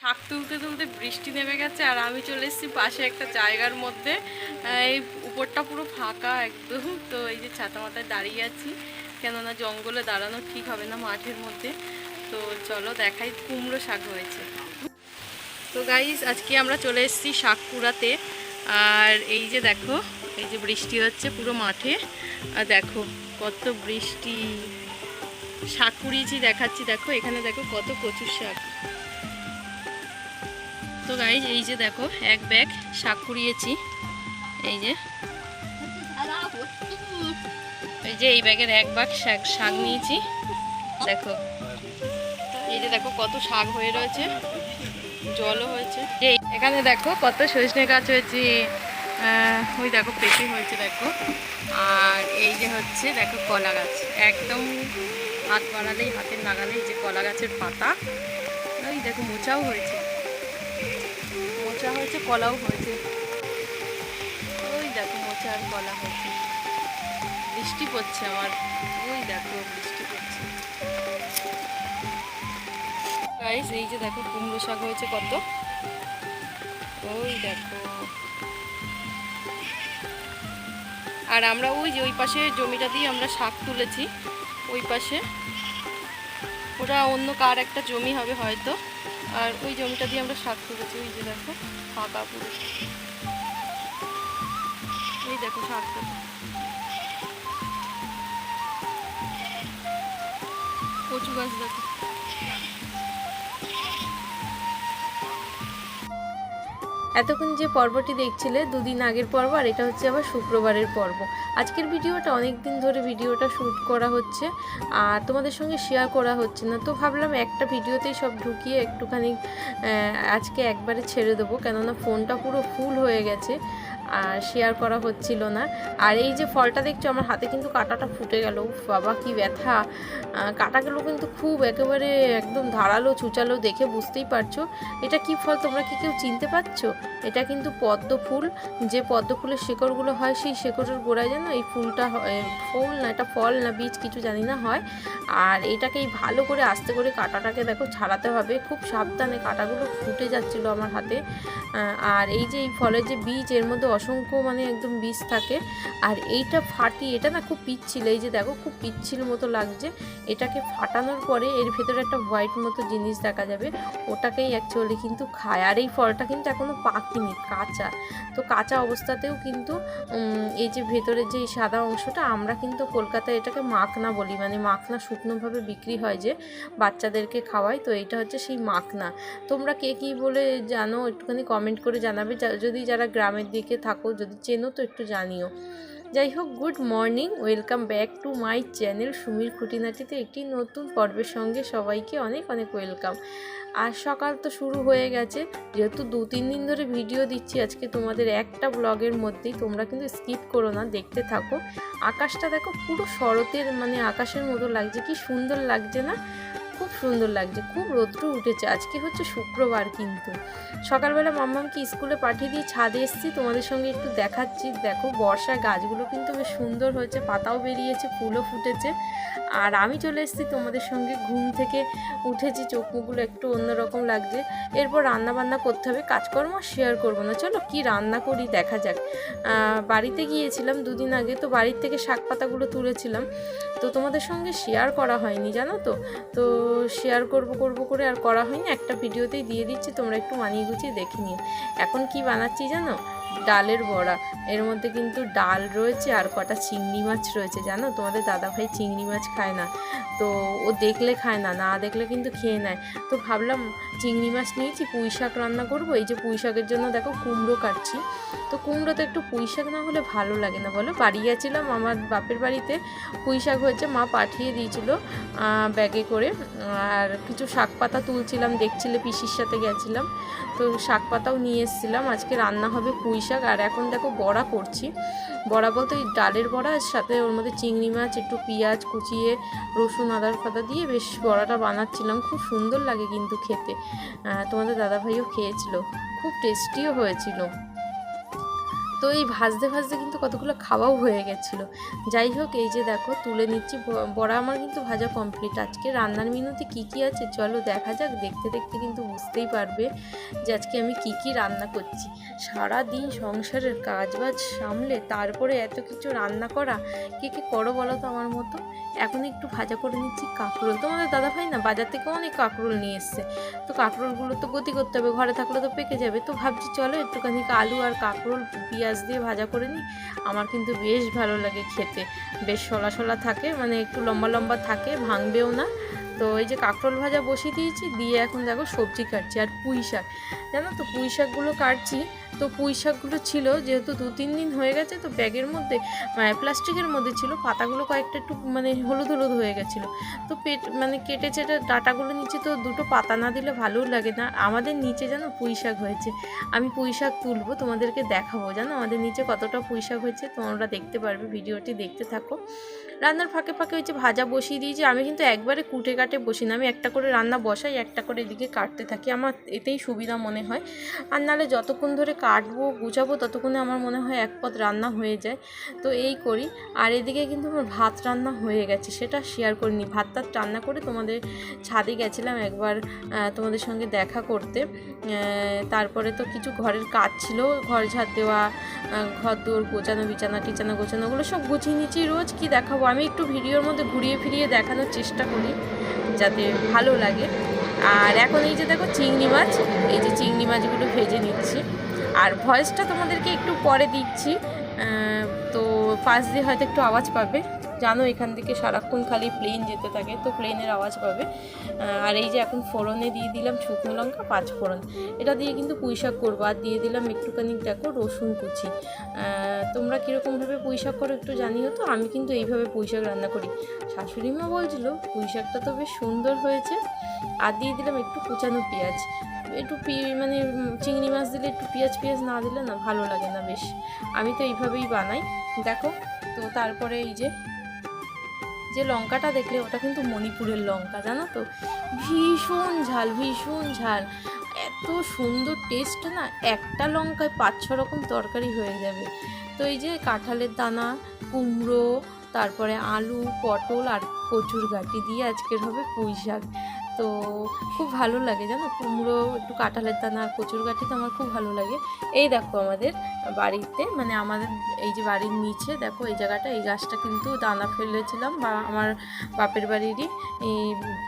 শাক তুলতে তুলতে বৃষ্টি নেমে গেছে আর আমি চলে এসেছি পাশে একটা জায়গার মধ্যে। এই উপরটা পুরো ফাঁকা একদম। তো এই যে ছাতা মাথায় দাঁড়িয়ে আছি। কেননা জঙ্গলে দাঁড়ানো ঠিক হবে না মাঠের মধ্যে। তো চলো দেখাই কুমড়ো শাক হয়েছে। তো গাইজ আজকে আমরা চলে এসেছি শাক কুড়াতে। আর এই যে দেখো, এই যে বৃষ্টি হচ্ছে পুরো মাঠে। আর দেখো, কত বৃষ্টি। শাক কুড়িয়েছি, দেখাচ্ছি। দেখো, এখানে দেখো কত কচুর শাক। তো গাইজ এই যে দেখো, এক ব্যাগ শাক কুড়িয়েছি এই যে। এই যে এই ব্যাগের এক ব্যাগ শাক শাক নিয়েছি। দেখো। এই যে দেখো কত শাক হয়ে রয়েছে। জলও হয়েছে। এখানে দেখো কত সজনে গাছ হয়েছে। ওই দেখো পেঁপে হয়েছে, দেখো। আর এই যে হচ্ছে, দেখো কলা গাছ। একদম হাত বাড়ালেই হাতে লাগালেই যে কলা গাছের পাতা। ওই দেখো মোচাও হয়েছে। মোচা হয়েছে, কলাও হয়েছে। ওই দেখো, মোচা আর কলা হয়েছে। বৃষ্টি পড়ছে আমার। ওই দেখো বৃষ্টি পড়ছে। গাইস এই যে দেখো, কুমড়ো শাক হয়েছে কত। ওই দেখো। আর আমরা ওই যে ওই পাশে জমিটা দিয়ে আমরা শাক তুলেছি, ওই পাশে। ওটা অন্য কার একটা জমি হবে হয়তো। আর ওই জমিটা দিয়ে আমরা শাক তুলেছি, ওই যে দেখো ফাঁকা পুরো এই দেখো শাকটা। কচু গাছ দেখো। এতক্ষণ যে পর্বটি দেখছিলে, দুদিন আগের পর্ব, আর এটা হচ্ছে আবার শুক্রবারের পর্ব। আজকের ভিডিওটা অনেক দিন ধরে ভিডিওটা শ্যুট করা হচ্ছে, আর তোমাদের সঙ্গে শেয়ার করা হচ্ছে না। তো ভাবলাম একটা ভিডিওতেই সব ঢুকিয়ে একটুখানি আজকে একবারে ছেড়ে দেবো, কেননা ফোনটা পুরো ফুল হয়ে গেছে। শেয়ার করা হচ্ছিল না। আর এই যে ফলটা দেখছ, আমার হাতে কিন্তু কাঁটাটা ফুটে গেল। বাবা, কি ব্যথা। কাঁটাগুলো কিন্তু খুব একেবারে একদম ধারালো, চুচালো দেখে বুঝতেই পারছ। এটা কি ফল তোমরা কি কেউ চিনতে পারছ? এটা কিন্তু পদ্ম ফুল। যে পদ্ম ফুলের শেকড়গুলো হয়, সেই শেকড়ের গোড়ায় যেন এই ফুলটা ফুল না, এটা ফল না, বীজ কিছু জানি না হয়। আর এটাকেই ভালো করে, আস্তে করে কাঁটাটাকে দেখো ছাড়াতে হবে। খুব সাবধানে কাঁটাগুলো ফুটে যাচ্ছিল আমার হাতে। আর এই যে এই ফলের যে বীজ, এর মধ্যে অসংখ্য মানে একদম বীজ থাকে। আর এইটা ফাটি, এটা না খুব পিচ্ছিল, এই যে দেখো খুব পিচ্ছিল মতো লাগছে। এটাকে ফাটানোর পরে এর ভেতরে একটা হোয়াইট মতো জিনিস দেখা যাবে। ওটাকেই অ্যাকচুয়ালি কিন্তু খায়। আর এই ফলটা কিন্তু এখনও পাকেনি, কাঁচা। তো কাঁচা অবস্থাতেও কিন্তু এই যে ভেতরের যে সাদা অংশটা, আমরা কিন্তু কলকাতায় এটাকে মাখনা বলি। মানে মাখনা শুকনোভাবে বিক্রি হয় যে বাচ্চাদেরকে খাওয়াই তো এটা হচ্ছে সেই মাখনা। তোমরা কে কী বলে জানো? একটুখানি কমেন্ট করে জানাবে। যদি যারা গ্রামের দিকে থাকো, যদি চেনো তো একটু জানিও। যাই হোক, good morning, welcome back to my channel সুমির খুঁটিনাটিতে একটি নতুন পর্বের সঙ্গে সবাইকে অনেক অনেক ওয়েলকাম। আর সকাল তো শুরু হয়ে গেছে, যেহেতু দু তিন দিন ধরে ভিডিও দিচ্ছি, আজকে তোমাদের একটা ব্লগের মধ্যেই তোমরা কিন্তু স্কিপ করো না, দেখতে থাকো। আকাশটা দেখো পুরো শরতের মানে আকাশের মতো লাগছে, কি সুন্দর লাগছে না? সুন্দর লাগছে, খুব রৌদ্র উঠেছে। আজকে হচ্ছে শুক্রবার কিন্তু। সকালবেলা মাম্মামকে স্কুলে পাঠিয়ে দিয়ে ছাদে এসেছি, তোমাদের সঙ্গে একটু দেখাচ্ছি। দেখো, বর্ষা, গাছগুলো কিন্তু বেশ সুন্দর হয়েছে, পাতাও বেরিয়েছে, ফুলও ফুটেছে। আর আমি চলে এসেছি তোমাদের সঙ্গে ঘুম থেকে উঠেছি, চোখ মুখগুলো একটু অন্যরকম লাগছে। এরপর রান্না বান্না করতে হবে, কাজকর্ম শেয়ার করব না। চলো, কি রান্না করি দেখা যাক। বাড়িতে গিয়েছিলাম দুদিন আগে, তো বাড়ির থেকে শাক পাতাগুলো তুলেছিলাম। তো তোমাদের সঙ্গে শেয়ার করা হয়নি, জানো তো? তো শেয়ার করব করব করে আর করা হয়নি। একটা ভিডিওতেই দিয়ে দিচ্ছি, তোমরা একটু মানিয়ে গুছিয়ে দেখে নিও। এখন কি বানাচ্ছি জানো? ডালের বড়া। এর মধ্যে কিন্তু ডাল রয়েছে আর কটা চিংড়ি মাছ রয়েছে, জানো? তোমাদের দাদাভাই চিংড়ি মাছ খায় না। তো ও দেখলে খায় না না দেখলে কিন্তু খেয়ে নেয়। তো ভাবলাম চিংড়ি মাছ নিয়েছি, পুঁই শাক রান্না করব। এই যে পুঁই শাকের জন্য দেখো কুমড়ো কাটছি। তো কুমড়ো তো একটু পুঁই শাক না হলে ভালো লাগে না, বলো? বাড়ি গেছিলাম আমার বাপের বাড়িতে, পুঁই শাক হয়েছে, মা পাঠিয়ে দিয়েছিল ব্যাগে করে। আর কিছু শাক পাতা তুলছিলাম, দেখছিলে পিসির সাথে গেছিলাম। তো শাক পাতাও নিয়ে এসেছিলাম, আজকে রান্না হবে পুঁই শাক। আর এখন দেখো বড়া করছি। বড়া বলতে ওই ডালের বড়া সাথে ওর মধ্যে চিংড়ি মাছ, একটু পেঁয়াজ কুচিয়ে, রসুন, আদার ফাদা দিয়ে বেশ বড়াটা বানাচ্ছিলাম। খুব সুন্দর লাগে কিন্তু খেতে। তোমাদের দাদাভাইও খেয়েছিল। খুব টেস্টিও হয়েছিল। তো এই ভাজতে ভাজতে কিন্তু কতগুলো খাওয়াও হয়ে গেছিল। যাই হোক, এই যে দেখো, তুলে নিচ্ছি। বড়া আমার কিন্তু ভাজা কমপ্লিট আজকে রান্নার মিনুতে কি কি আছে চলো দেখা যাক। দেখতে দেখতে কিন্তু বুঝতেই পারবে যে আজকে আমি কি কি রান্না করছি। সারা দিন সংসারের কাজ বাজ সামলে তারপরে এত কিছু রান্না করা, কে কে করো বলো তো আমার মতো? এখন একটু ভাজা করে নিচ্ছি কাঁকরোল। তোমাদের দাদা ভাই না বাজার থেকে অনেক কাঁকরোল নিয়ে এসছে। তো কাঁকরোলগুলো তো গতি করতে হবে, ঘরে থাকলে তো পেকে যাবে। তো ভাবছি চলো একটুখানি আলু আর কাঁকরোল, পেঁয়াজ দিয়ে ভাজা করে নিই। আমার কিন্তু বেশ ভালো লাগে খেতে। বেশ সলা সলা থাকে মানে একটু লম্বা লম্বা থাকে, ভাঙবেও না। তো এই যে কাঁকরোল ভাজা বসিয়ে দিয়েছি, দিয়ে এখন দেখো সবজি কাটছি আর পুঁই শাক। জানো তো পুঁই শাকগুলো কাটছি তো পুঁই শাকগুলো ছিল, যেহেতু দু, তিন দিন হয়ে গেছে, তো ব্যাগের মধ্যে মানে প্লাস্টিকের মধ্যে ছিল, পাতাগুলো কয়েকটা একটু মানে হলুদ হলুদ হয়ে গেছিল। তো পেট মানে কেটে চেটে ডাটাগুলো নিচে, তো দুটো পাতা না দিলে ভালোও লাগে না। আমাদের নিচে যেন পুঁই শাক হয়েছে। আমি পুঁই শাক তুলবো, তোমাদেরকে দেখাবো, জানো? আমাদের নিচে কতটা পুঁই শাক হয়েছে, তোমরা দেখতে পারবে, ভিডিওটি দেখতে থাকো। রান্নার ফাঁকে ফাঁকে হচ্ছে ভাজা বসিয়ে দিয়েছি, আমি কিন্তু একবারে কুটে কাটে বসি না, আমি একটা করে রান্না বসাই, একটা করে এদিকে কাটতে থাকি, আমার এতেই সুবিধা মনে হয়। আর নাহলে যতক্ষণ ধরে কাটবো, গুছাবো, ততক্ষণে আমার মনে হয় এক পদ রান্না হয়ে যায়। তো এই করি। আর এদিকে কিন্তু আমার ভাত রান্না হয়ে গেছে, সেটা শেয়ার করিনি। ভাত টাত রান্না করে তোমাদের ছাদে গেছিলাম একবার তোমাদের সঙ্গে দেখা করতে। তারপরে তো কিছু ঘরের কাজ ছিল, ঘর ঝাড় দেওয়া ঘর দৌড় গোছানো, বিছানা, টিছানা, গোছানো, ওগুলো সব গুছিয়ে নিচ্ছি। রোজ কি দেখাবো? আমি একটু ভিডিওর মধ্যে ঘুরিয়ে ফিরিয়ে দেখানোর চেষ্টা করি, যাতে ভালো লাগে। আর এখন এই যে দেখো চিংড়ি মাছ, এই যে চিংড়ি মাছগুলো ভেজে নিচ্ছি। আর ভয়েসটা তোমাদেরকে একটু পরে দিচ্ছি। তো পাশ দিয়ে হয়তো একটু আওয়াজ পাবে। জানো এখান থেকে সারাক্ষণ খালি প্লেন যেতে থাকে, তো প্লেনের আওয়াজ পাবে। আর এই যে এখন ফোড়নে দিয়ে দিলাম শুকনো লঙ্কা, পাঁচ ফোড়ন। এটা দিয়ে কিন্তু পুঁই শাক করব। আর দিয়ে দিলাম একটুখানি দেখো রসুন কুচি। তোমরা কীরকমভাবে পুঁই শাক করো একটু জানিও তো? আমি কিন্তু এইভাবে পুঁইশাক রান্না করি। শাশুড়ি মা বলছিল পুঁই শাকটা তো বেশ সুন্দর হয়েছে। আর দিয়ে দিলাম একটু কুচানো পেঁয়াজ। একটু মানে চিংড়ি মাছ দিলে একটু পেঁয়াজ পেঁয়াজ না দিলে না ভালো লাগে না বেশ। আমি তো এইভাবেই বানাই। দেখো, তো তারপরে এই যে যে লঙ্কাটা দেখলে ওটা কিন্তু মণিপুরের লঙ্কা, জানো তো? ভীষণ ঝাল ভীষণ ঝাল। এত সুন্দর টেস্ট না, একটা লঙ্কায় পাঁচ ছ রকম তরকারি হয়ে যাবে। তো এই যে কাঁঠালের দানা, কুমড়ো, তারপরে আলু, পটল আর কচুর গাঁটি দিয়ে আজকের হবে পুঁই শাক তো খুব ভালো লাগে জানো? কুমড়ো, একটু কাঁঠালের দানা, কচুর গাঁটি তো আমার খুব ভালো লাগে। এই দেখো আমাদের বাড়িতে মানে আমাদের এই যে বাড়ির নিচে, দেখো এই জায়গাটা, এই গাছটা কিন্তু দানা ফেলেছিলাম বা আমার বাপের বাড়িরই, এই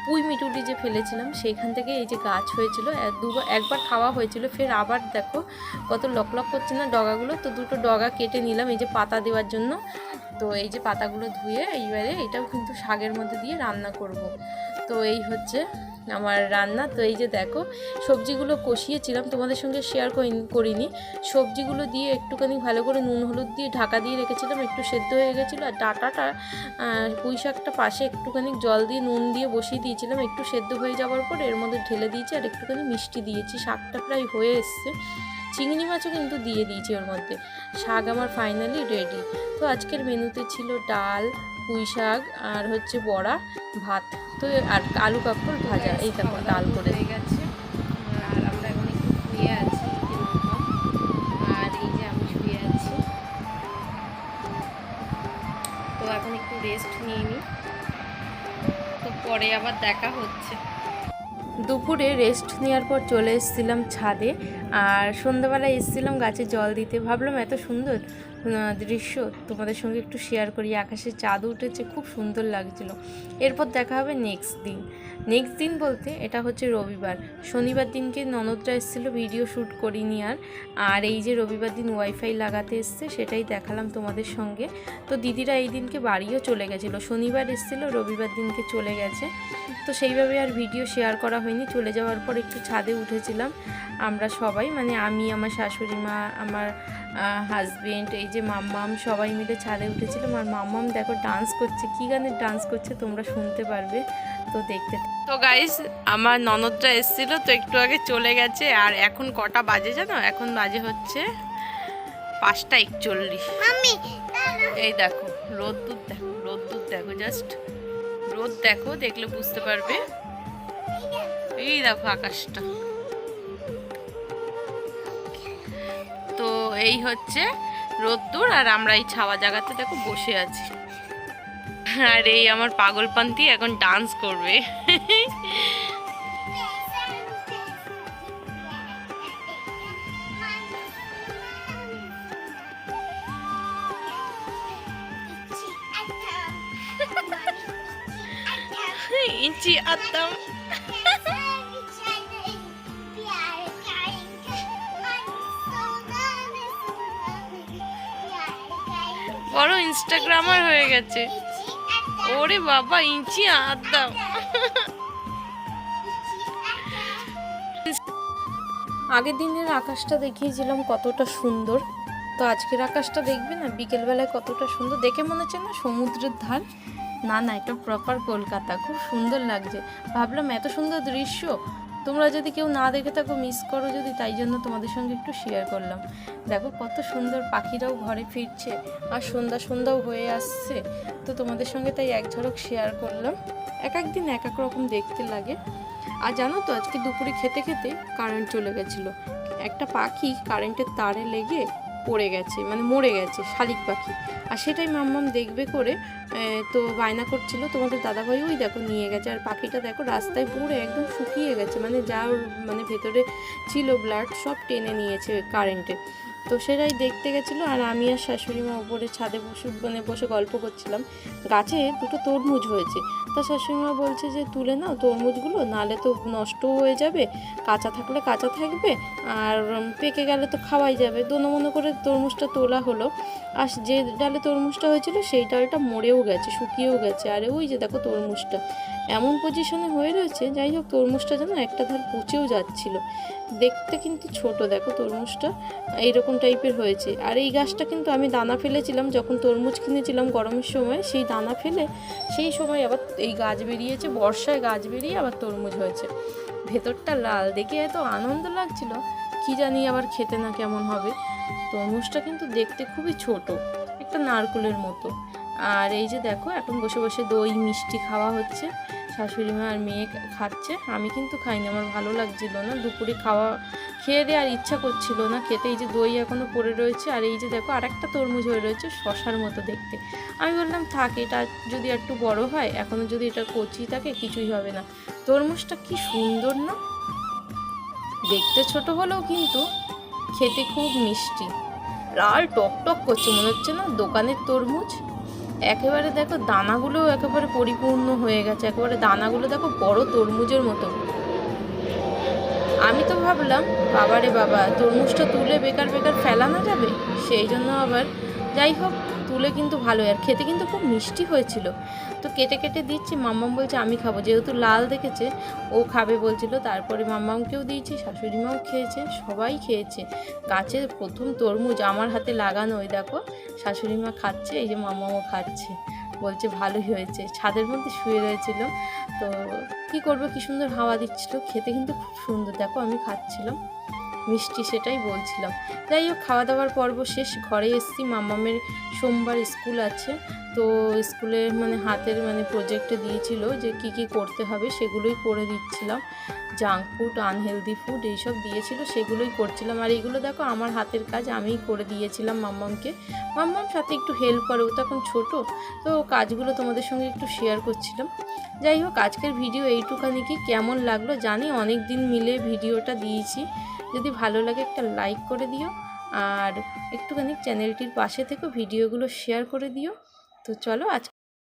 পুঁই মিটুলি যে ফেলেছিলাম, সেইখান থেকে এই যে গাছ হয়েছিল দুবার একবার খাওয়া হয়েছিল, ফের আবার দেখো কত লক লক করছে না ডগাগুলো, তো দুটো ডগা কেটে নিলাম, এই যে পাতা দেওয়ার জন্য। তো এই যে পাতাগুলো ধুয়ে এইবারে এটাও কিন্তু শাকের মধ্যে দিয়ে রান্না করব। তো এই হচ্ছে আমার রান্না। তো এই যে দেখো, সবজিগুলো কষিয়েছিলাম, তোমাদের সঙ্গে শেয়ার করিনি। সবজিগুলো দিয়ে একটুখানি ভালো করে নুন হলুদ দিয়ে ঢাকা দিয়ে রেখেছিলাম, একটু সেদ্ধ হয়ে গেছিল। আর ডাটাটা পুঁই শাকটা পাশে একটুখানি জল দিয়ে নুন দিয়ে বসিয়ে দিয়েছিলাম, একটু সেদ্ধ হয়ে যাওয়ার পর এর মধ্যে ঢেলে দিয়েছি আর একটুখানি মিষ্টি দিয়েছি। শাকটা প্রায় হয়ে এসছে। চিংড়ি মাছও কিন্তু দিয়ে দিয়েছি ওর মধ্যে। শাক আমার ফাইনালি রেডি তো আজকের মেনুতে ছিল ডাল, পুঁই শাক আর হচ্ছে বড়া, ভাত। তো আর আলু কাপড় ভাজা এই ডাল করে। গেছে। আর আমরা এখন একটু শুয়ে আছি আর এই যে আমি শুয়ে আছি। তো এখন একটু রেস্ট নিয়ে নিই তো পরে আবার দেখা হচ্ছে। দুপুরে রেস্ট নেওয়ার পর চলে এসেছিলাম ছাদে আর সন্ধ্যাবেলায় এসেছিলাম গাছে জল দিতে। ভাবলাম এত সুন্দর দৃশ্য তোমাদের সঙ্গে একটু শেয়ার করি। আকাশে চাঁদ উঠেছে, খুব সুন্দর লাগছিল। এরপর দেখা হবে নেক্সট দিন। নেক্সট দিন বলতে এটা হচ্ছে রবিবার। শনিবার দিনকে ননদরা এসেছিল ভিডিও শ্যুট করিনি আর। আর এই যে রবিবার দিন ওয়াইফাই লাগাতে এসছে, সেটাই দেখালাম তোমাদের সঙ্গে। তো দিদিরা এই দিনকে বাড়িও চলে গেছিল। শনিবার এসেছিল, রবিবার দিনকে চলে গেছে। তো সেইভাবে আর ভিডিও শেয়ার করা হয়নি। চলে যাওয়ার পর একটু ছাদে উঠেছিলাম আমরা সবাই। মানে আমি, আমার শাশুড়ি মা, আমার হাজবেন্ড এই যে মাম্মাম সবাই মিলে ছাদে উঠেছিলাম আর মাম্মাম দেখো ডান্স করছে কী গানের ডান্স করছে তোমরা শুনতে পারবে। তো দেখতে তো গাইস আমার ননদটা এসেছিল তো একটু আগে চলে গেছে আর এখন কটা বাজে জানো? এখন বাজে হচ্ছে পাঁচটা একচল্লিশ। এই দেখো রোদ্দুর দেখো রোদ্দুর দেখো জাস্ট রোদ দেখো দেখলে বুঝতে পারবে। এই দেখো আকাশটা। এই হচ্ছে রোদ্দুর আর আমরা এই ছাওয়া জায়গাতে দেখো বসে আছি। আর এই আমার পাগলপান্তি এখন ডান্স করবে। ইঞ্চি আত্মাম বড় ইনস্টাগ্রামার হয়ে গেছে। ওরে বাবা, ইঞ্চি আত্মাম আগের দিনের আকাশটা দেখিয়েছিলাম কতটা সুন্দর। তো আজকের আকাশটা দেখবে না? বিকেলবেলায় কতটা সুন্দর। দেখে মনে হচ্ছে না সমুদ্রের ধার? না না, এটা প্রপার কলকাতা। খুব সুন্দর লাগছে। ভাবলাম এত সুন্দর দৃশ্য তোমরা যদি কেউ না দেখে থাকো মিস করো যদি, তাই জন্য তোমাদের সঙ্গে একটু শেয়ার করলাম। দেখো কত সুন্দর পাখিরাও ঘরে ফিরছে আর সন্ধ্যা সন্ধ্যাও হয়ে আসছে। তো তোমাদের সঙ্গে তাই এক ঝলক শেয়ার করলাম। এক এক দিন এক এক রকম দেখতে লাগে। আর জানো তো, আজকে দুপুরে খেতে খেতে কারেন্ট চলে গেছিল। একটা পাখি কারেন্টের তারে লেগে পড়ে গেছে মানে মরে গেছে, শালিক পাখি। আর সেটাই মাম্মাম দেখবে করে তো বায়না করছিল, তোমাদের দাদাভাই ওই দেখো নিয়ে গেছে, আর পাখিটা দেখো রাস্তায় পড়ে একদম শুকিয়ে গেছে মানে যা মানে ভেতরে ছিল ব্লাড সব টেনে নিয়েছে কারেন্টে তো সেটাই দেখতে গেছিল আর আমি আর শাশুড়ি মা উপরে ছাদে বসে মানে বসে গল্প করছিলাম। গাছে দুটো তরমুজ হয়েছে। তা শাশুড়ি মা বলছে যে, তুলে নাও তরমুজগুলো, নালে তো নষ্টও হয়ে যাবে, কাঁচা থাকলে কাঁচা থাকবে, আর পেকে গেলে তো খাওয়াই যাবে। দোনো মনো করে তরমুজটা তোলা হলো। আর যে ডালে তরমুজটা হয়েছিল, সেই ডালটা মরেও গেছে, শুকিয়েও গেছে। আরে ওই যে দেখো তরমুজটা। এমন পজিশনে হয়ে রয়েছে, যাই হোক তরমুজটা যেন একটা ধার পচেও যাচ্ছিল। দেখতে কিন্তু ছোট, দেখো তরমুজটা এইরকম টাইপের হয়েছে। আর এই গাছটা কিন্তু আমি দানা ফেলেছিলাম, যখন তরমুজ কিনেছিলাম গরমের সময়, সেই দানা ফেলে সেই সময় আবার এই গাছ বেরিয়েছে, বর্ষায় গাছ বেরিয়ে আবার তরমুজ হয়েছে। ভেতরটা লাল, দেখে এত আনন্দ লাগছিল, কি জানি আবার খেতে না কেমন হবে। তরমুজটা কিন্তু দেখতে খুবই ছোট, একটা নারকেলের মতো। আর এই যে দেখো, এখন বসে বসে দই, মিষ্টি খাওয়া হচ্ছে। শাশুড়ি মা আর মেয়ে খাচ্ছে, আমি কিন্তু খাইনি, আমার ভালো লাগছিল না। দুপুরে খাওয়া, খেয়ে দিয়ে আর ইচ্ছা করছিল না খেতে, এই যে দই এখনও পড়ে রয়েছে, আর এই যে দেখো আর একটা তরমুজ হয়ে রয়েছে শশার মতো দেখতে। আমি বললাম, থাক, এটা যদি একটু বড় হয় এখনও যদি এটা কচি থাকে, কিছুই হবে না। তরমুজটা কি সুন্দর না? দেখতে ছোট হলেও কিন্তু খেতে খুব মিষ্টি। লাল টক টক করছে, মনে হচ্ছে না দোকানের তরমুজ? একেবারে দেখো দানাগুলো একেবারে পরিপূর্ণ হয়ে গেছে। একেবারে দানাগুলো দেখো বড় তরমুজের মতো। আমি তো ভাবলাম, বাবারে বাবা, তরমুজটা তুলে বেকার বেকার ফেলানো যাবে? সেই জন্য আবার যাই হোক, তুলে কিন্তু ভালো আর খেতে কিন্তু খুব মিষ্টি হয়েছিল। তো কেটে কেটে দিচ্ছি, মাম্মাম বলছে, আমি খাব। যেহেতু লাল দেখেছে, ও খাবে বলছিল। তারপরে মাম্মামকেও দিয়েছি শাশুড়ি মাও খেয়েছে, সবাই খেয়েছে। গাছের প্রথম তরমুজ আমার হাতে লাগানো ওই দেখো। শাশুড়ি মা খাচ্ছে, এই যে মামাও খাচ্ছে। বলছে ভালোই হয়েছে। ছাদের মধ্যে শুয়ে রয়েছিল। তো কি করব, কি সুন্দর হাওয়া দিচ্ছিল। খেতে কিন্তু খুব সুন্দর। দেখো আমি খাচ্ছিলাম। মিষ্টি সেটাই বলছিলাম। যাই হোক খাওয়া দাওয়ার পর্ব শেষ। ঘরে এসেছি মাম্মামের সোমবার স্কুল আছে। তো স্কুলে মানে হাতের মানে প্রজেক্টে দিয়েছিল যে কি কি করতে হবে সেগুলোই করে দিচ্ছিলাম। জাঙ্ক ফুড আনহেলদি ফুড এইসব দিয়েছিল, সেগুলোই করছিলাম। আর এগুলো দেখো, আমার হাতের কাজ আমিই করে দিয়েছিলাম মাম্মামকে মাম্মাম সাথে একটু হেল্প করে, ও তখন ছোটো, তো কাজগুলো তোমাদের সঙ্গে একটু শেয়ার করছিলাম। যাই হোক, আজকের ভিডিও এইটুখানি কি কেমন লাগল জানি অনেক দিন মিলে ভিডিওটা দিয়েছি। যদি ভালো লাগে একটা লাইক করে দিও আর একটুখানি চ্যানেলটির পাশে থেকে ভিডিওগুলো শেয়ার করে দিও। তো চলো আজ